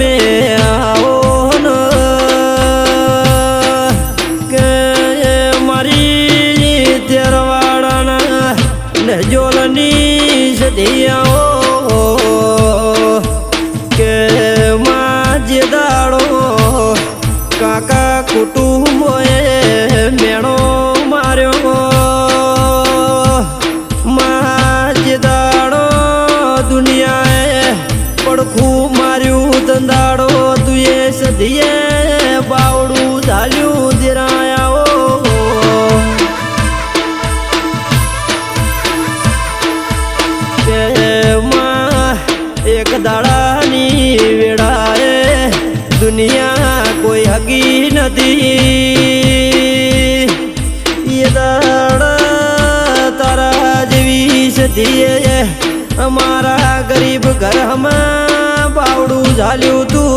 આવો ન કે મારી તેરવાડાના ને જોલની સદિયાઓ કે માં જે દાડો કાકા કુટુંબોએ મેણો માર્યો માં દાડો દુનિયાએ પડખું સદીએ બાવડું ઝાલ્યું જીરાયા એક દાડાની વેળાએ દુનિયા કોઈ હગી નથી. એ દાડા તારા જેવી સદીએ અમારા ગરીબ ઘરમાં બાવડું ઝાલ્યું તું.